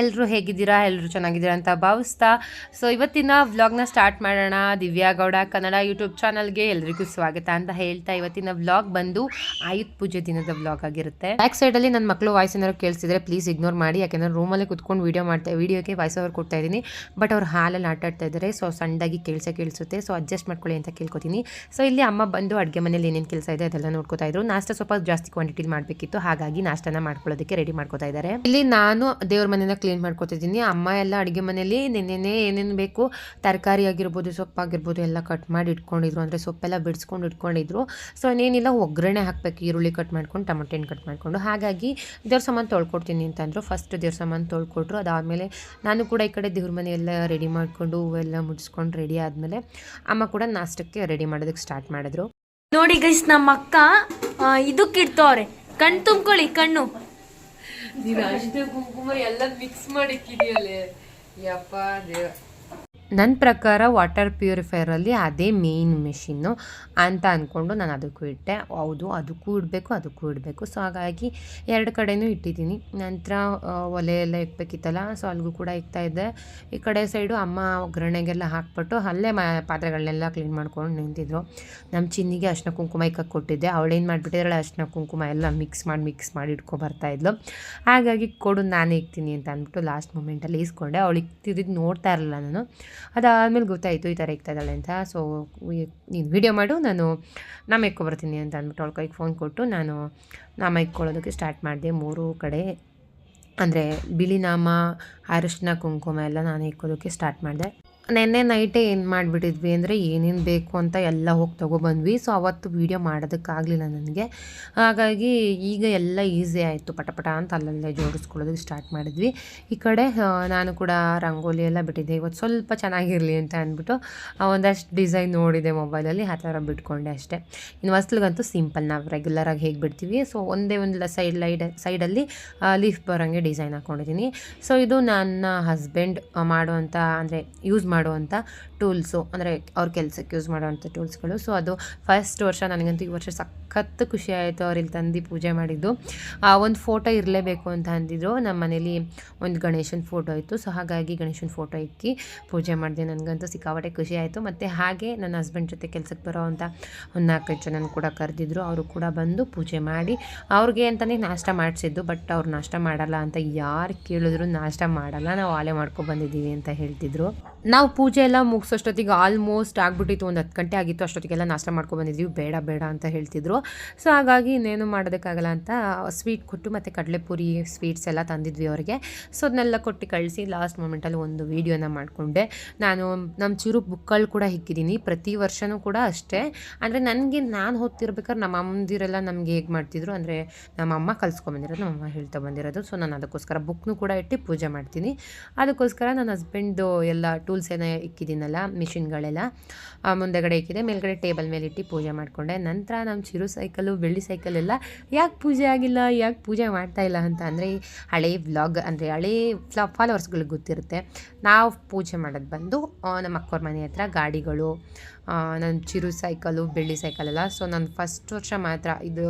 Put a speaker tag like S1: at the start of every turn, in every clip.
S1: ಎಲ್ಲರೂ ಹೇಗಿದ್ದೀರಾ? ಎಲ್ಲರೂ ಚೆನ್ನಾಗಿದ್ದೀರಾ ಅಂತ ಭಾವಿಸ್ತಾ. ಸೊ ಇವತ್ತಿನ ವ್ಲಾಗ್ನ ಸ್ಟಾರ್ಟ್ ಮಾಡೋಣ. ದಿವ್ಯಾ ಗೌಡ ಕನ್ನಡ ಯೂಟ್ಯೂಬ್ ಚಾನಲ್ಗೆ ಎಲ್ರಿಗೂ ಸ್ವಾಗತ ಅಂತ ಹೇಳ್ತಾ ಇವತ್ತಿನ ವ್ಲಾಗ್ ಬಂದು ಆಯುಧ ಪೂಜೆ ದಿನದ ವ್ಲಾಗ್ ಆಗಿರುತ್ತೆ. ಬ್ಯಾಕ್ ಸೈಡಲ್ಲಿ ನನ್ನ ಮಕ್ಕಳು ವಾಯ್ಸ್ ಏನಾದ್ರು ಕೇಳಿಸಿದ್ರೆ ಪ್ಲೀಸ್ ಇಗ್ನೋರ್ ಮಾಡಿ. ಯಾಕೆಂದ್ರೆ ರೂಮಲ್ಲಿ ಕುತ್ಕೊಂಡು ವೀಡಿಯೋ ಮಾಡ್ತಾ ವೀಡಿಯೋಗೆ ವಾಯ್ಸ್ ಓವರ್ ಕೊಡ್ತಾ ಇದ್ದೀನಿ. ಬಟ್ ಅವ್ರು ಹಾಲಲ್ಲಿ ಆಟ ಆಡ್ತಾ ಇದ್ದಾರೆ ಸೊ ಸಣ್ಣದಾಗಿ ಕೇಳಿಸ ಕೇಳಿಸುತ್ತೆ. ಸೊ ಅಡ್ಜಸ್ಟ್ ಮಾಡ್ಕೊಳ್ಳಿ ಅಂತ ಕೇಳ್ಕೊತೀನಿ. ಸೊ ಇಲ್ಲಿ ಅಮ್ಮ ಬಂದು ಅಡುಗೆ ಮನೇಲಿ ಏನೇನು ಕೆಲಸ ಇದೆ ಅದೆಲ್ಲ ನೋಡ್ಕೊತಾ ಇದ್ರು. ನಾಷ್ಟ ಸ್ವಲ್ಪ ಜಾಸ್ತಿ ಕ್ವಾಂಟಿಟಿಲಿ ಮಾಡಬೇಕಿತ್ತು. ಹಾಗಾಗಿ ನಾಷ್ಟನ ಮಾಡ್ಕೊಳ್ಳೋದಕ್ಕೆ ರೆಡಿ ಮಾಡ್ಕೊತಾ ಇದ್ದಾರೆ. ಇಲ್ಲಿ ನಾನು ದೇವ್ರ ಮನೆನ ಕ್ಲೀನ್ ಮಾಡ್ಕೊತಿದ್ದೀನಿ ಅಮ್ಮ ಎಲ್ಲ ಅಡುಗೆ ಮನೇಲಿ ನೆನ್ನೆನೇ ಏನೇನು ಬೇಕು, ತರಕಾರಿ ಆಗಿರ್ಬೋದು ಸೊಪ್ಪಾಗಿರ್ಬೋದು ಎಲ್ಲ ಕಟ್ ಮಾಡಿ ಇಟ್ಕೊಂಡಿದ್ರು. ಅಂದರೆ ಸೊಪ್ಪೆಲ್ಲ ಬಿಡಿಸ್ಕೊಂಡು ಇಟ್ಕೊಂಡಿದ್ರು. ಸೊ ಇನ್ನೇನಿಲ್ಲ, ಒಗ್ಗರಣೆ ಹಾಕಬೇಕು. ಈರುಳ್ಳಿ ಕಟ್ ಮಾಡ್ಕೊಂಡು, ಟಮಟೆ ಹಣ್ಣು ಕಟ್ ಮಾಡಿಕೊಂಡು. ಹಾಗಾಗಿ ದೇವ್ರ ಸಾಮಾನು ತೊಳ್ಕೊಡ್ತೀನಿ ಅಂತಂದರು. ಫಸ್ಟ್ ದೇವ್ರ ಸಾಮಾನು ತೊಳ್ಕೊಟ್ರು. ಅದಾದಮೇಲೆ ನಾನು ಕೂಡ ಈ ಕಡೆ ದೇವ್ರ ಮನೆಯೆಲ್ಲ ರೆಡಿ ಮಾಡಿಕೊಂಡು, ಹೂವೆಲ್ಲ ಮುಡಿಸ್ಕೊಂಡು ರೆಡಿ ಆದಮೇಲೆ ಅಮ್ಮ ಕೂಡ ನಾಷ್ಟಕ್ಕೆ ರೆಡಿ ಮಾಡೋದಕ್ಕೆ ಸ್ಟಾರ್ಟ್ ಮಾಡಿದ್ರು.
S2: ನೋಡಿ ಗೈಸ್ ನಮ್ಮ ಅಕ್ಕ ಇದಕ್ಕಿಡ್ತವ್ರೆ ಕಣ್ಣು ತುಂಬ್ಕೊಳ್ಳಿ, ಕಣ್ಣು.
S1: ನೀನು ಅಷ್ಟೇ ಕುಂಕುಮ ಎಲ್ಲ ಮಿಕ್ಸ್ ಮಾಡಿಕ್ಕಿದೆಯಲ್ಲೇ ಯಪ್ಪ ದೇವ. ನನ್ನ ಪ್ರಕಾರ ವಾಟರ್ ಪ್ಯೂರಿಫೈಯರಲ್ಲಿ ಅದೇ ಮೇಯ್ನ್ ಮೆಷಿನ್ನು ಅಂತ ಅಂದ್ಕೊಂಡು ನಾನು ಅದಕ್ಕೂ ಇಟ್ಟೆ. ಹೌದು, ಅದಕ್ಕೂ ಇಡಬೇಕು ಅದಕ್ಕೂ ಇಡಬೇಕು. ಸೊ ಹಾಗಾಗಿ ಎರಡು ಕಡೆಯೂ ಇಟ್ಟಿದ್ದೀನಿ. ನಂತರ ಒಲೆ ಎಲ್ಲ ಇಕ್ಬೇಕಿತ್ತಲ್ಲ ಸೊ ಅಲ್ಲಿಗೂ ಕೂಡ ಇಕ್ತಾ ಇದ್ದೆ. ಈ ಕಡೆ ಸೈಡು ಅಮ್ಮ ಒಗ್ಗರಣೆಗೆಲ್ಲ ಹಾಕ್ಬಿಟ್ಟು ಅಲ್ಲೇ ಪಾತ್ರೆಗಳನ್ನೆಲ್ಲ ಕ್ಲೀನ್ ಮಾಡ್ಕೊಂಡು ನಿಂತಿದ್ರು. ನಮ್ಮ ಚಿನ್ನಿಗೆ ಅರ್ಶಿನ ಕುಂಕುಮ ಇಕ್ಕಕ್ಕೆ ಕೊಟ್ಟಿದ್ದೆ. ಅವಳೇನು ಮಾಡಿಬಿಟ್ಟಿದ್ದಾಳೆ ಅರ್ಶಿನ ಕುಂಕುಮ ಎಲ್ಲ ಮಿಕ್ಸ್ ಮಾಡಿ ಮಿಕ್ಸ್ ಮಾಡಿ ಇಟ್ಕೊ ಬರ್ತಾಯಿದ್ಲು ಹಾಗಾಗಿ ಕೊಡು, ನಾನೇ ಇಕ್ತೀನಿ ಅಂತ ಅಂದ್ಬಿಟ್ಟು ಲಾಸ್ಟ್ ಮೂಮೆಂಟಲ್ಲಿ ಈಸ್ಕೊಂಡೆ. ಅವಳು ಇಕ್ತಿದ್ದು ನೋಡ್ತಾ ಇರಲಿಲ್ಲ ನಾನು. ಅದಾದಮೇಲೆ ಗೊತ್ತಾಯಿತು ಈ ಥರ ಇಕ್ತಾ ಇದ್ದಾಳೆ ಅಂತ ಸೊ ನೀನು ವಿಡಿಯೋ ಮಾಡು, ನಾನು ನಾಮ ಇಕ್ಕೊಬರ್ತೀನಿ ಅಂತ ಅಂದ್ಬಿಟ್ಟು ಅವಳ ಕೈಗೆ ಫೋನ್ ಕೊಟ್ಟು ನಾನು ನಾಮ ಇಕ್ಕೊಳ್ಳೋದಕ್ಕೆ ಸ್ಟಾರ್ಟ್ ಮಾಡಿದೆ. ಮೂರು ಕಡೆ ಅಂದರೆ ಬಿಳಿನಾಮ ಅರಿಶಿನ, ಕುಂಕುಮ ಎಲ್ಲ ನಾನು ಇಕ್ಕೋದಕ್ಕೆ ಸ್ಟಾರ್ಟ್ ಮಾಡಿದೆ. ನೆನ್ನೆ ನೈಟೇ ಏನು ಮಾಡಿಬಿಟ್ಟಿದ್ವಿ ಅಂದರೆ ಏನೇನು ಬೇಕು ಅಂತ ಎಲ್ಲ ಹೋಗಿ ತೊಗೊಬಂದ್ವಿ. ಸೊ ಅವತ್ತು ವೀಡಿಯೋ ಮಾಡೋದಕ್ಕಾಗಲಿಲ್ಲ ನನಗೆ. ಹಾಗಾಗಿ ಈಗ ಎಲ್ಲ ಈಸಿ ಆಯಿತು. ಪಟಪಟ ಅಂತ ಅಲ್ಲಲ್ಲೇ ಜೋಡಿಸ್ಕೊಳ್ಳೋದಕ್ಕೆ ಸ್ಟಾರ್ಟ್ ಮಾಡಿದ್ವಿ. ಈ ಕಡೆ ನಾನು ಕೂಡ ರಂಗೋಲಿ ಎಲ್ಲ ಬಿಟ್ಟಿದ್ದೆ. ಇವತ್ತು ಸ್ವಲ್ಪ ಚೆನ್ನಾಗಿರಲಿ ಅಂತ ಅಂದ್ಬಿಟ್ಟು ಒಂದಷ್ಟು ಡಿಸೈನ್ ನೋಡಿದೆ ಮೊಬೈಲಲ್ಲಿ ಆ ಥರ ಬಿಟ್ಕೊಂಡೆ ಅಷ್ಟೇ. ಇನ್ನು ಹೊಸ್ಲಿಗಂತೂ ಸಿಂಪಲ್ ನಾವು ರೆಗ್ಯುಲರಾಗಿ ಹೇಗೆ ಬಿಡ್ತೀವಿ? ಸೊ ಒಂದೇ ಒಂದು ಸೈಡ್ ಲೈಡ್ ಸೈಡಲ್ಲಿ ಲೀಫ್ ಬರೋಂಗೆ ಡಿಸೈನ್ ಹಾಕ್ಕೊಂಡಿದ್ದೀನಿ ಸೊ ಇದು ನನ್ನ ಹಸ್ಬೆಂಡ್ ಮಾಡುವಂಥ ಅಂದರೆ ಯೂಸ್ ಮಾಡುವಂಥ ಟೂಲ್ಸು ಅಂದರೆ ಅವ್ರ ಕೆಲಸಕ್ಕೆ ಯೂಸ್ ಮಾಡೋವಂಥ ಟೂಲ್ಸ್ಗಳು. ಸೊ ಅದು ಫಸ್ಟ್ ವರ್ಷ ನನಗಂತೂ ಈ ವರ್ಷ ಸಖತ್ತು ಖುಷಿ ಆಯಿತು ಅವ್ರು ಇಲ್ಲಿ ತಂದು ಪೂಜೆ ಮಾಡಿದ್ದು. ಒಂದು ಫೋಟೋ ಇರಲೇಬೇಕು ಅಂತ ಅಂದಿದ್ರು. ನಮ್ಮ ಮನೇಲಿ ಒಂದು ಗಣೇಶನ ಫೋಟೋ ಇತ್ತು. ಸೊ ಹಾಗಾಗಿ ಗಣೇಶನ ಫೋಟೋ ಇಕ್ಕಿ ಪೂಜೆ ಮಾಡಿದೆ. ನನಗಂತೂ ಸಿಕ್ಕಾಪಟ್ಟೆ ಖುಷಿ ಆಯಿತು. ಮತ್ತು ಹಾಗೆ ನನ್ನ ಹಸ್ಬೆಂಡ್ ಜೊತೆ ಕೆಲಸಕ್ಕೆ ಬರೋ ಅಂಥ ಒಂದು ನಾಲ್ಕೈದು ಜನನ ಕೂಡ ಕರೆದಿದ್ರು. ಅವರು ಕೂಡ ಬಂದು ಪೂಜೆ ಮಾಡಿ ಅವ್ರಿಗೆ ಅಂತಲೇ ನಾಷ್ಟ ಮಾಡಿಸಿದ್ದು. ಬಟ್ ಅವ್ರು ನಾಷ್ಟ ಮಾಡಲ್ಲ ಅಂತ ಯಾರು ಕೇಳಿದ್ರು ನಾಷ್ಟ ಮಾಡಲ್ಲ. ನಾವು ಆಲೆ ಮಾಡ್ಕೊ ಬಂದಿದ್ದೀವಿ ಅಂತ ಹೇಳ್ತಿದ್ರು. ನಾವು ಪೂಜೆ ಎಲ್ಲ ಮುಗಿಸೋಷ್ಟೊತ್ತಿಗೆ ಆಲ್ಮೋಸ್ಟ್ ಆಗಿಬಿಟ್ಟಿತ್ತು. ಒಂದು ಹತ್ತು ಗಂಟೆ ಆಗಿತ್ತು. ಅಷ್ಟೊತ್ತಿಗೆಲ್ಲ ನಾಷ್ಟ ಮಾಡ್ಕೊಂಡು ಬಂದಿದ್ವಿ. ಬೇಡ ಬೇಡ ಅಂತ ಹೇಳ್ತಿದ್ರು. ಸೊ ಹಾಗಾಗಿ ಇನ್ನೇನು ಮಾಡೋದಕ್ಕಾಗಲ್ಲ ಅಂತ ಸ್ವೀಟ್ ಕೊಟ್ಟು ಮತ್ತು ಕಡಲೆಪುರಿ ಸ್ವೀಟ್ಸ್ ಎಲ್ಲ ತಂದಿದ್ವಿ ಅವರಿಗೆ. ಸೊ ಅದನ್ನೆಲ್ಲ ಕೊಟ್ಟು ಕಳಿಸಿ ಲಾಸ್ಟ್ ಮೂಮೆಂಟಲ್ಲಿ ಒಂದು ವೀಡಿಯೋನ ಮಾಡಿಕೊಂಡೆ. ನಾನು ನಮ್ಮ ಚಿರು ಬುಕ್ಗಳು ಕೂಡ ಹಿಕ್ಕಿದ್ದೀನಿ ಪ್ರತಿ ವರ್ಷವೂ ಕೂಡ ಅಷ್ಟೇ. ಅಂದರೆ ನನಗೆ ನಾನು ಓದ್ತಿರ್ಬೇಕಾದ್ರೆ ನಮ್ಮ ಅಮ್ಮಂದಿರೆಲ್ಲ ನಮಗೆ ಹೇಗೆ ಮಾಡ್ತಿದ್ರು ಅಂದರೆ ನಮ್ಮ ಅಮ್ಮ ಕಲ್ಸ್ಕೊಂಬಂದಿರೋದು ನಮ್ಮ ಅಮ್ಮ ಹೇಳ್ತಾ ಬಂದಿರೋದು. ಸೊ ನಾನು ಅದಕ್ಕೋಸ್ಕರ ಬುಕ್ನು ಕೂಡ ಇಟ್ಟು ಪೂಜೆ ಮಾಡ್ತೀನಿ. ಅದಕ್ಕೋಸ್ಕರ ನನ್ನ ಹಸ್ಬೆಂಡ್ದು ಎಲ್ಲ ಟೂಲ್ಸ್ ಏನೋ ಇಕ್ಕಿದ್ದೀನಲ್ಲ ಮಿಷಿನ್ಗಳೆಲ್ಲ ಮುಂದೆಗಡೆ ಇಕ್ಕಿದೆ. ಮೇಲ್ಗಡೆ ಟೇಬಲ್ ಮೇಲೆ ಇಟ್ಟು ಪೂಜೆ ಮಾಡಿಕೊಂಡೆ. ನಂತರ ನಮ್ಮ ಚಿರು ಸೈಕಲು ಬೆಳ್ಳಿ ಸೈಕಲ್ ಎಲ್ಲ ಯಾಕೆ ಪೂಜೆ ಆಗಿಲ್ಲ, ಯಾಕೆ ಪೂಜೆ ಮಾಡ್ತಾ ಇಲ್ಲ ಅಂತ ಅಂದರೆ, ಹಳೆ ವ್ಲಾಗ್ ಅಂದರೆ ಹಳೆ ಫ್ಲಾ ಫಾಲೋವರ್ಸ್ಗಳಿಗೆ ಗೊತ್ತಿರುತ್ತೆ. ನಾವು ಪೂಜೆ ಮಾಡೋದು ಬಂದು ನಮ್ಮ ಅಕ್ಕವ್ರ ಮನೆ ಹತ್ರ ಗಾಡಿಗಳು ನನ್ನ ಚಿರು ಸೈಕಲು ಬೆಳ್ಳಿ ಸೈಕಲ್ ಎಲ್ಲ. ಸೊ ನಾನು ಫಸ್ಟ್ ವರ್ಷ ಮಾತ್ರ, ಇದು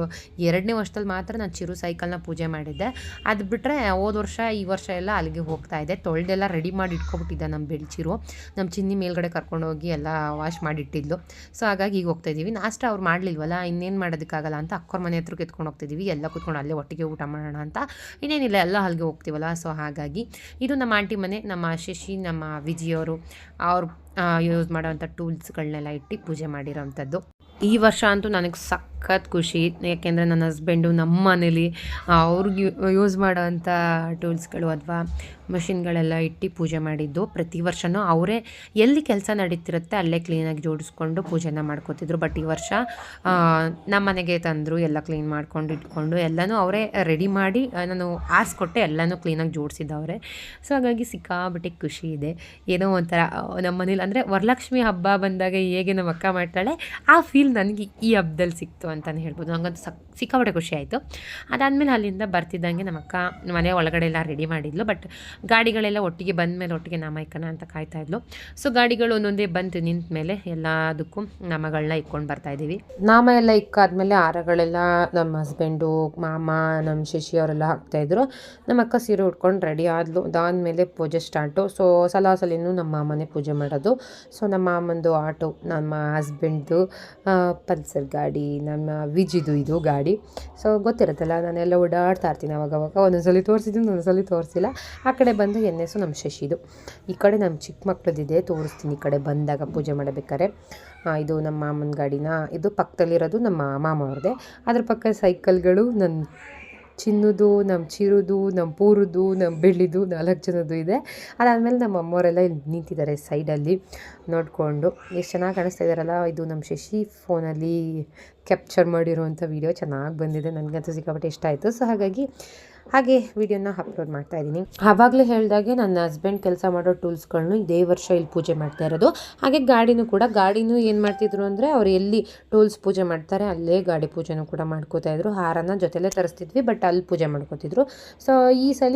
S1: ಎರಡನೇ ವರ್ಷದಲ್ಲಿ ಮಾತ್ರ ನಾನು ಚಿರು ಸೈಕಲ್ನ ಪೂಜೆ ಮಾಡಿದ್ದೆ. ಅದು ಬಿಟ್ಟರೆ ಹೋದ ವರ್ಷ, ಈ ವರ್ಷ ಎಲ್ಲ ಅಲ್ಲಿಗೆ ಹೋಗ್ತಾ ಇದೆ. ತೊಳೆದೆಲ್ಲ ರೆಡಿ ಮಾಡಿ ಇಟ್ಕೊಬಿಟ್ಟಿದ್ದೆ ನಮ್ಮ ಬೆಳ್ಚಿರು ನಮ್ಮ ಚಿನ್ನಿ ಮೇಲ್ಗಡೆ ಕರ್ಕೊಂಡೋಗಿ ಎಲ್ಲ ವಾಶ್ ಮಾಡಿಟ್ಟಿದ್ಲು. ಸೊ ಹಾಗಾಗಿ ಈಗ ಹೋಗ್ತಾ ಇದ್ದೀವಿ. ನಾಷ್ಟ ಅವ್ರು ಮಾಡಲಿಲ್ವಲ್ಲ, ಇನ್ನೇನು ಮಾಡೋದಕ್ಕಾಗಲ್ಲ ಅಂತ ಅಕ್ಕೋರ ಮನೆ ಹತ್ರ ಎತ್ಕೊಂಡು ಹೋಗ್ತಿದ್ದೀವಿ ಎಲ್ಲ ಕೂತ್ಕೊಂಡು ಅಲ್ಲೇ ಒಟ್ಟಿಗೆ ಊಟ ಮಾಡೋಣ ಅಂತ. ಇನ್ನೇನಿಲ್ಲ, ಎಲ್ಲ ಅಲ್ಲಿಗೆ ಹೋಗ್ತೀವಲ್ಲ? ಸೊ ಹಾಗಾಗಿ ಇದು ನಮ್ಮ ಆಂಟಿ ಮನೆ, ನಮ್ಮ ಶಶಿ, ನಮ್ಮ ವಿಜಿಯವರು ಅವ್ರು. ಯೂಸ್ ಮಾಡೋವಂಥ ಟೂಲ್ಸ್ಗಳನ್ನೆಲ್ಲ ಇಟ್ಟು ಪೂಜೆ ಮಾಡಿರೋವಂಥದ್ದು ಈ ವರ್ಷ ಅಂತೂ ನನಗೆ ಸಖತ್ ಖುಷಿ. ಯಾಕೆಂದರೆ ನನ್ನ ಹಸ್ಬೆಂಡು ನಮ್ಮ ಮನೇಲಿ ಅವ್ರಿಗೆ ಯೂಸ್ ಮಾಡೋವಂಥ ಟೂಲ್ಸ್ಗಳು ಅಥವಾ ಮಷಿನ್ಗಳೆಲ್ಲ ಇಟ್ಟು ಪೂಜೆ ಮಾಡಿದ್ದು. ಪ್ರತಿ ವರ್ಷವೂ ಅವರೇ ಎಲ್ಲಿ ಕೆಲಸ ನಡೀತಿರುತ್ತೆ ಅಲ್ಲೇ ಕ್ಲೀನಾಗಿ ಜೋಡಿಸ್ಕೊಂಡು ಪೂಜೆನ ಮಾಡ್ಕೋತಿದ್ರು. ಬಟ್ ಈ ವರ್ಷ ನಮ್ಮ ಮನೆಗೆ ತಂದರು, ಎಲ್ಲ ಕ್ಲೀನ್ ಮಾಡ್ಕೊಂಡು ಇಟ್ಕೊಂಡು ಎಲ್ಲನೂ ಅವರೇ ರೆಡಿ ಮಾಡಿ ನಾನು ಆರಿಸ್ಕೊಟ್ಟೆ ಎಲ್ಲನೂ ಕ್ಲೀನಾಗಿ ಜೋಡಿಸಿದ್ದವ್ರೆ. ಸೊ ಹಾಗಾಗಿ ಸಿಕ್ಕಾಬಿಟ್ಟಿಗೆ ಖುಷಿ ಇದೆ. ಏನೋ ಒಂಥರ ನಮ್ಮ ಮನೇಲಿ ಅಂದರೆ ವರಲಕ್ಷ್ಮಿ ಹಬ್ಬ ಬಂದಾಗ ಹೇಗೆ ನಮ್ಮ ಅಕ್ಕ ಮಾಡ್ತಾಳೆ, ಆ ಫೀಲ್ ನನಗೆ ಈ ಹಬ್ಬದಲ್ಲಿ ಸಿಕ್ತು ಅಂತಲೇ ಹೇಳ್ಬೋದು. ನನಗಂತೂ ಸಕ್, ಸಿಕ್ಕಾಪಟ್ಟೆ ಖುಷಿ ಆಯಿತು. ಅದಾದಮೇಲೆ ಅಲ್ಲಿಂದ ಬರ್ತಿದ್ದಂಗೆ ನಮ್ಮ ಅಕ್ಕ ಮನೆ ಒಳಗಡೆ ಎಲ್ಲ ರೆಡಿ ಮಾಡಿದ್ಲು. ಬಟ್ ಗಾಡಿಗಳೆಲ್ಲ ಒಟ್ಟಿಗೆ ಬಂದ ಮೇಲೆ ಒಟ್ಟಿಗೆ ನಾಮೈಕನ ಅಂತ ಕಾಯ್ತಾ ಇದ್ಲು. ಸೊ ಗಾಡಿಗಳು ಒಂದೊಂದೇ ಬಂತು, ನಿಂತ ಮೇಲೆ ಎಲ್ಲದಕ್ಕೂ ನಾಮಗಳನ್ನ ಇಕ್ಕೊಂಡು ಬರ್ತಾ ಇದ್ದೀವಿ. ನಾಮ ಎಲ್ಲ ಇಕ್ಕಾದ್ಮೇಲೆ ಆರಗಳೆಲ್ಲ ನಮ್ಮ ಹಸ್ಬೆಂಡು ಮಾಮ, ನಮ್ಮ ಶಶಿ ಅವರೆಲ್ಲ ಹಾಕ್ತಾಯಿದ್ರು ನಮ್ಮ ಅಕ್ಕ ಸೀರೆ ಉಟ್ಕೊಂಡು ರೆಡಿ ಆದ್ಲು. ಅದಾದಮೇಲೆ ಪೂಜೆ ಸ್ಟಾರ್ಟು ಸೊ ಸಲ ಸಲಿನೂ ನಮ್ಮ ಮಾಮನೇ ಪೂಜೆ ಮಾಡೋದು. ಸೊ ನಮ್ಮ ಮಾಮಂದು ಆಟೋ ನಮ್ಮ ಹಸ್ಬೆಂಡ್ದು ಪಲ್ಸರ್ ಗಾಡಿ, ನಮ್ಮ ವಿಜಿದು ಇದು ಗಾಡಿ. ಸೊ ಗೊತ್ತಿರುತ್ತಲ್ಲ, ನಾನೆಲ್ಲ ಓಡಾಡ್ತಾ ಇರ್ತೀನಿ ಅವಾಗ ಅವಾಗ. ಒಂದೊಂದ್ಸಲಿ ತೋರಿಸಿದ್ದೀನಿ, ಒಂದೊಂದ್ಸಲಿ ತೋರಿಸಿಲ್ಲ. ಆ ಕಡೆ ಬಂದು ಎನ್ ಎಸ್ಸು ನಮ್ಮ ಶಶಿದು. ಈ ಕಡೆ ನಮ್ಮ ಚಿಕ್ಕ ಮಕ್ಕಳದಿದೆ ತೋರಿಸ್ತೀನಿ ಈ ಕಡೆ ಬಂದಾಗ ಪೂಜೆ ಮಾಡಬೇಕಾದ್ರೆ. ಇದು ನಮ್ಮ ಮಾಮನ ಗಾಡಿನ, ಇದು ಪಕ್ಕದಲ್ಲಿರೋದು ನಮ್ಮ ಮಾಮ ಅವ್ರದ್ದೇ ಅದ್ರ ಪಕ್ಕ ಸೈಕಲ್ಗಳು ನನ್ನ ಚಿನ್ನದು ನಮ್ಮ ಚಿರುದು ನಮ್ಮ ಪೂರುದು ನಮ್ಮ ಬೆಳ್ಳಿದು ನಾಲ್ಕು ಜನದ್ದು ಇದೆ. ಅದಾದಮೇಲೆ ನಮ್ಮ ಅಮ್ಮವರೆಲ್ಲ ಇಲ್ಲಿ ನಿಂತಿದ್ದಾರೆ ಸೈಡಲ್ಲಿ ನೋಡಿಕೊಂಡು. ಎಷ್ಟು ಚೆನ್ನಾಗಿ ಕಾಣಿಸ್ತಾ ಇದ್ದಾರಲ್ಲ ಇದು ನಮ್ಮ ಶಶಿ ಫೋನಲ್ಲಿ ಕ್ಯಾಪ್ಚರ್ ಮಾಡಿರುವಂಥ ವೀಡಿಯೋ ಚೆನ್ನಾಗಿ ಬಂದಿದೆ, ನನಗಂತೂ ಸಿಕ್ಕಾಪಟ್ಟೆ ಇಷ್ಟ ಆಯಿತು. ಸೊ ಹಾಗಾಗಿ ಹಾಗೆ ವಿಡಿಯೋನ ಅಪ್ಲೋಡ್ ಮಾಡ್ತಾ ಇದ್ದೀನಿ. ಆವಾಗಲೇ ಹೇಳಿದಾಗೆ ನನ್ನ ಹಸ್ಬೆಂಡ್ ಕೆಲಸ ಮಾಡೋ ಟೂಲ್ಸ್ಗಳನ್ನೂ ಇದೇ ವರ್ಷ ಇಲ್ಲಿ ಪೂಜೆ ಮಾಡ್ತಾ ಇರೋದು. ಹಾಗೆ ಗಾಡಿನೂ ಕೂಡ, ಗಾಡಿನೂ ಏನು ಮಾಡ್ತಿದ್ರು ಅಂದರೆ ಅವ್ರು ಎಲ್ಲಿ ಟೂಲ್ಸ್ ಪೂಜೆ ಮಾಡ್ತಾರೆ ಅಲ್ಲೇ ಗಾಡಿ ಪೂಜೆನೂ ಕೂಡ ಮಾಡ್ಕೋತಾ ಇದ್ರು. ಹಾರನ ಜೊತೆಲೇ ತರಿಸ್ತಿದ್ವಿ, ಬಟ್ ಅಲ್ಲಿ ಪೂಜೆ ಮಾಡ್ಕೋತಿದ್ರು. ಸೊ ಈ ಸಲ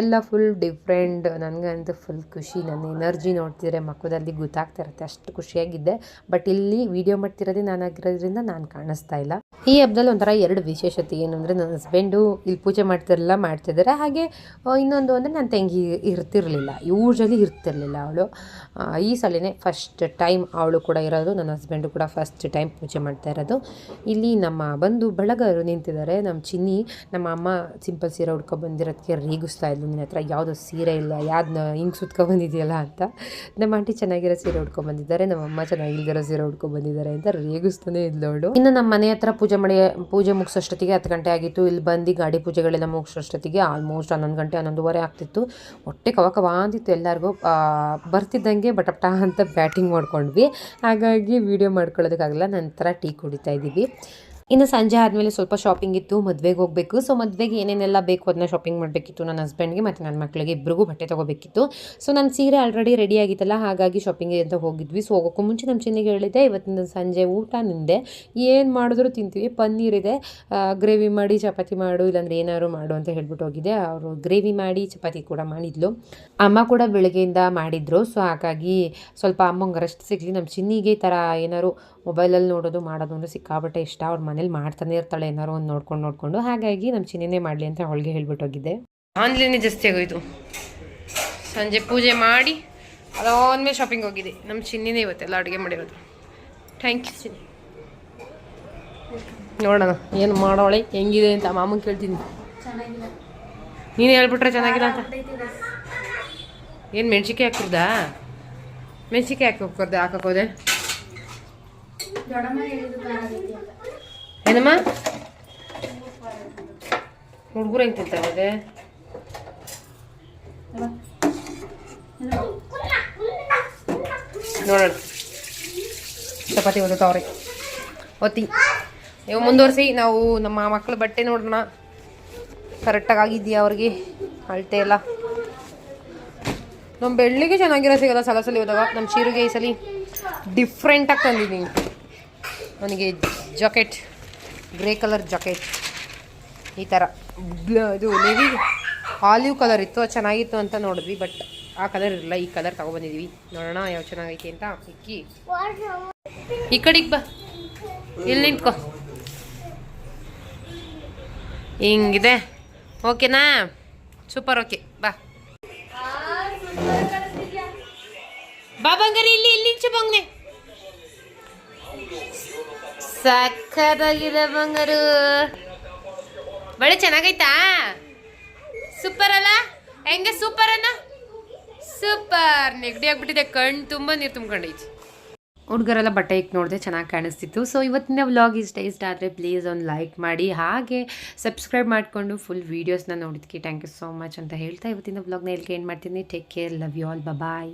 S1: ಎಲ್ಲ ಫುಲ್ ಡಿಫ್ರೆಂಟ್ ನನಗಂತೂ ಫುಲ್ ಖುಷಿ. ನನ್ನ ಎನರ್ಜಿ ನೋಡ್ತಿದ್ರೆ ಮಕ್ಕಳಲ್ಲಿ ಗೊತ್ತಾಗ್ತಾ ಇರುತ್ತೆ. ಅಷ್ಟು ಖುಷಿಯಾಗಿದ್ದೆ. ಬಟ್ ಇಲ್ಲಿ ವೀಡಿಯೋ ಮಾಡ್ತಿರೋದೇ ನಾನಾಗಿರೋದ್ರಿಂದ ನಾನು ಕಾಣಿಸ್ತಾ ಇಲ್ಲ. ಈ ಹಬ್ಬದಲ್ಲಿ ಒಂಥರ ಎರಡು ವಿಶೇಷತೆ. ಏನು ಅಂದರೆ ನನ್ನ ಹಸ್ಬೆಂಡು ಇಲ್ಲಿ ಪೂಜೆ ಮಾಡ್ತಿರಲ್ಲ ಮಾಡ್ತಿದ್ದಾರೆ. ಹಾಗೆ ಇನ್ನೊಂದು ಅಂದರೆ ನನ್ನ ತಂಗಿ ಇರ್ತಿರಲಿಲ್ಲ. ಯೂಶ್ವಲಿ ಇರ್ತಿರಲಿಲ್ಲ ಅವಳು. ಈ ಸಲನೇ ಫಸ್ಟ್ ಟೈಮ್ ಅವಳು ಕೂಡ ಇರೋದು. ನನ್ನ ಹಸ್ಬೆಂಡು ಕೂಡ ಫಸ್ಟ್ ಟೈಮ್ ಪೂಜೆ ಮಾಡ್ತಾ ಇರೋದು. ಇಲ್ಲಿ ನಮ್ಮ ಬಂದು ಬಳಗರು ನಿಂತಿದ್ದಾರೆ. ನಮ್ಮ ಚಿನ್ನಿ, ನಮ್ಮ ಅಮ್ಮ ಸಿಂಪಲ್ ಸೀರೆ ಉಡ್ಕೊ ಬಂದಿರೋದಕ್ಕೆ ರೇಗಿಸ್ತಾ ನಿನ್ನ ಹತ್ರ ಯಾವುದೋ ಸೀರೆ ಇಲ್ಲ ಯಾವ್ದನ್ನ ಹಿಂಗೆ ಸುತ್ಕೊ ಬಂದಿದೆಯಲ್ಲ ಅಂತ. ನಮ್ಮ ಆಂಟಿ ಚೆನ್ನಾಗಿರೋ ಸೀರೆ ಉಡ್ಕೊ ಬಂದಿದ್ದಾರೆ, ನಮ್ಮ ಅಮ್ಮ ಚೆನ್ನಾಗಿಲ್ದಿರೋ ಸೀರೆ ಉಡ್ಕೊ ಬಂದಿದ್ದಾರೆ ಅಂತ ರೇಗಿಸ್ತಾನೆ ಇದ್ಲು ಅವಳು. ಇನ್ನು ನಮ್ಮ ಮನೆ ಹತ್ರ ಪೂಜೆ ಮಾಡಿ, ಪೂಜೆ ಮುಗಿಸೋಷ್ಟೊತ್ತಿಗೆ ಹತ್ತು ಗಂಟೆ ಆಗಿತ್ತು. ಇಲ್ಲಿ ಬಂದು ಗಾಡಿ ಪೂಜೆಗಳೆಲ್ಲ ಮುಗಿಸೋಷ್ಟೊತ್ತಿಗೆ ಆಲ್ಮೋಸ್ಟ್ ಹನ್ನೊಂದು ಗಂಟೆ, ಹನ್ನೊಂದುವರೆ ಆಗ್ತಿತ್ತು. ಹೊಟ್ಟೆ ಕವಕ ಕವ ಅಂತಿತ್ತು ಎಲ್ಲರಿಗೂ. ಬರ್ತಿದ್ದಂಗೆ ಬಟಪ್ಟ ಅಂತ ಬ್ಯಾಟಿಂಗ್ ಮಾಡ್ಕೊಂಡ್ವಿ. ಹಾಗಾಗಿ ವೀಡಿಯೋ ಮಾಡ್ಕೊಳ್ಳೋದಕ್ಕಾಗಲ್ಲ, ನಂತರ ಟೀ ಕುಡಿತಾ ಇದ್ದೀವಿ. ಇನ್ನು ಸಂಜೆ ಆದಮೇಲೆ ಸ್ವಲ್ಪ ಶಾಪಿಂಗ್ ಇತ್ತು, ಮದುವೆಗೆ ಹೋಗಬೇಕು. ಸೊ ಮದುವೆಗೆ ಏನೇನೆಲ್ಲ ಬೇಕು ಅದನ್ನ ಶಾಪಿಂಗ್ ಮಾಡಬೇಕಿತ್ತು ನನ್ನ ಹಸ್ಬೆಂಡ್ಗೆ ಮತ್ತು ನನ್ನ ಮಕ್ಕಳಿಗೆ ಇಬ್ಬರಿಗೂ ಬಟ್ಟೆ ತಗೋಬೇಕಿತ್ತು. ಸೊ ನನ್ನ ಸೀರೆ ಆಲ್ರೆಡಿ ರೆಡಿ ಆಗಿತ್ತಲ್ಲ, ಹಾಗಾಗಿ ಶಾಪಿಂಗ್ ಅಂತ ಹೋಗಿದ್ವಿ. ಸೊ ಹೋಗೋಕ್ಕೂ ಮುಂಚೆ ನಮ್ಮ ಚಿನ್ನಿಗೆ ಹೇಳಿದೆ ಇವತ್ತಿನ ಸಂಜೆ ಊಟ ನಿಂದೆ. ಏನು ಮಾಡಿದ್ರು ತಿಂತೀವಿ. ಪನ್ನೀರ್ ಇದೆ. ಗ್ರೇವಿ ಮಾಡಿ ಚಪಾತಿ ಮಾಡು, ಇಲ್ಲಾಂದ್ರೆ ಏನಾದ್ರು ಮಾಡು ಅಂತ ಹೇಳ್ಬಿಟ್ಟು ಹೋಗಿದ್ದೆ. ಅವರು ಗ್ರೇವಿ ಮಾಡಿ ಚಪಾತಿ ಕೂಡ ಮಾಡಿದ್ಲು. ಅಮ್ಮ ಕೂಡ ಬೆಳಗ್ಗೆಯಿಂದ ಮಾಡಿದ್ರು. ಸೊ ಹಾಗಾಗಿ ಸ್ವಲ್ಪ ಅಮ್ಮಂಗೆ ರೆಸ್ಟ್ ಸಿಗಲಿ. ನಮ್ಮ ಚಿನ್ನಿಗೆ ಈ ಥರ ಏನಾದ್ರು ಮೊಬೈಲಲ್ಲಿ ನೋಡೋದು ಮಾಡೋದು ಅಂದರೆ ಸಿಕ್ಕಾಬಟ್ಟೆ ಇಷ್ಟ. ಅವ್ರ ಮನೇಲಿ ಮಾಡ್ತಾನೆ ಇರ್ತಾಳೆ ಏನಾರು ಒಂದು ನೋಡ್ಕೊಂಡು ನೋಡಿಕೊಂಡು. ಹಾಗಾಗಿ ನಮ್ಮ ಚಿನ್ನಿನೇ ಮಾಡಲಿ ಅಂತ ಅವಳಿಗೆ ಹೇಳ್ಬಿಟ್ಟು ಹೋಗಿದ್ದೆ. ಆನ್ಲೈನೇ ಜಾಸ್ತಿ ಆಗೋಯ್ತು. ಸಂಜೆ ಪೂಜೆ ಮಾಡಿ ಅದಾದ್ಮೇಲೆ ಶಾಪಿಂಗ್ ಹೋಗಿದೆ ನಮ್ಮ ಚಿನ್ನಿನೇ ಇವತ್ತೆಲ್ಲ ಅಡುಗೆ ಮಾಡಿರೋದು. ಥ್ಯಾಂಕ್ ಯು ಚಿನ್ನಿ. ನೋಡೋಣ ಏನು ಮಾಡೋಳೆ ಹೆಂಗಿದೆ ಅಂತ ಮಾಮನ್ ಕೇಳ್ತೀನಿ. ನೀನು ಹೇಳ್ಬಿಟ್ರೆ ಚೆನ್ನಾಗಿಲ್ಲ ಅಂತ? ಏನು ಮೆಣಸಿಕೆ ಹಾಕಿರ್ದಾ ಮೆಣಸಿಕೆ ಹಾಕಿ ಹೋಗ್ಕರ್ದೆ ಹಾಕೋದೆ ಏನಮ್ಮ? ಹುಡುಗರು ಹೆಂಗೆ ತಿಂತಾರೆ ನೋಡೋಣ. ಚಪಾತಿ ಓದುತ್ತವ್ರಿ ಒತ್ತಿ. ನೀವು ಮುಂದುವರಿಸಿ, ನಾವು ನಮ್ಮ ಮಕ್ಕಳ ಬಟ್ಟೆ ನೋಡೋಣ. ಕರೆಕ್ಟಾಗಿ ಆಗಿದೆಯಾ ಅವ್ರಿಗೆ? ಅಳತೆ ಎಲ್ಲ. ನಮ್ಮ ಬೆಳ್ಳಿಗೆ ಚೆನ್ನಾಗಿರೋ ಸಿಗಲ್ಲ ಸಲಸಲಿ ಸಲ ಹೋದಾಗ ನಮ್ಮ ಚೀರಿಗೆ ಈ ಸಲ ಡಿಫ್ರೆಂಟಾಗಿ ತಂದಿದ್ದೀನಿ. ನನಗೆ ಜಾಕೆಟ್, ಗ್ರೇ ಕಲರ್ ಜಾಕೆಟ್, ಈ ಥರ. ಇದು ನೆವಿ ಆಲಿವ್ ಕಲರ್ ಇತ್ತು ಚೆನ್ನಾಗಿತ್ತು ಅಂತ ನೋಡಿದ್ವಿ, ಬಟ್ ಆ ಕಲರ್ ಇರಲ್ಲ, ಈ ಕಲರ್ ತಗೊಬಂದಿದ್ವಿ ನೋಡೋಣ ಯಾವ ಚೆನ್ನಾಗೈತಿ ಅಂತ ಇಕ್ಕಿ. ಈ ಕಡೆಗೆ ಬಾ. ಇಲ್ಲಿ ನಿಂತ್ಕೋ. ಹಿಂಗಿದೆ. ಓಕೆನಾ? Super, okay. ಬಾ. ಬಾ ಬಂಗಾರಿ, ಇಲ್ಲಿ ಇಲ್ಲಿ ಬಂಗ್ನೆ ಸಕ್ಕತ್ತಾಗಿದೆ ಬಂಗಾರು. ಬಳೆ ಚೆನ್ನಾಗೈತಾ? ಸೂಪರ್ ಅಲ್ಲ? ಹೆಂಗೆ ಸೂಪರ್ ಅನ್ನ? ಸೂಪರ್ ನೆಗಡಿ ಆಗ್ಬಿಟ್ಟಿದೆ ಕಣ್ಣು ತುಂಬ ನೀರು ತುಂಬ್ಕೊಂಡೈತಿ. ಹುಡುಗರೆಲ್ಲ ಬಟ್ಟೆ ಇಕ್ ನೋಡಿದೆ ಚೆನ್ನಾಗಿ ಕಾಣಿಸ್ತಿತ್ತು. ಸೊ ಇವತ್ತಿನ ವ್ಲಾಗ್ ಇಷ್ಟ ಇಷ್ಟ ಆದರೆ ಪ್ಲೀಸ್ ಒಂದು ಲೈಕ್ ಮಾಡಿ. ಹಾಗೆ ಸಬ್ಸ್ಕ್ರೈಬ್ ಮಾಡಿಕೊಂಡು ಫುಲ್ ವೀಡಿಯೋಸ್ನ ನೋಡಿದ್ಕೆ ಥ್ಯಾಂಕ್ ಯು ಸೋ ಮಚ್ ಅಂತ ಹೇಳ್ತಾ ಇವತ್ತಿನ ವ್ಲಾಗ್ನ ಇಲ್ಲಿಗೆ ಏನು ಮಾಡ್ತೀನಿ. Take care love you all bye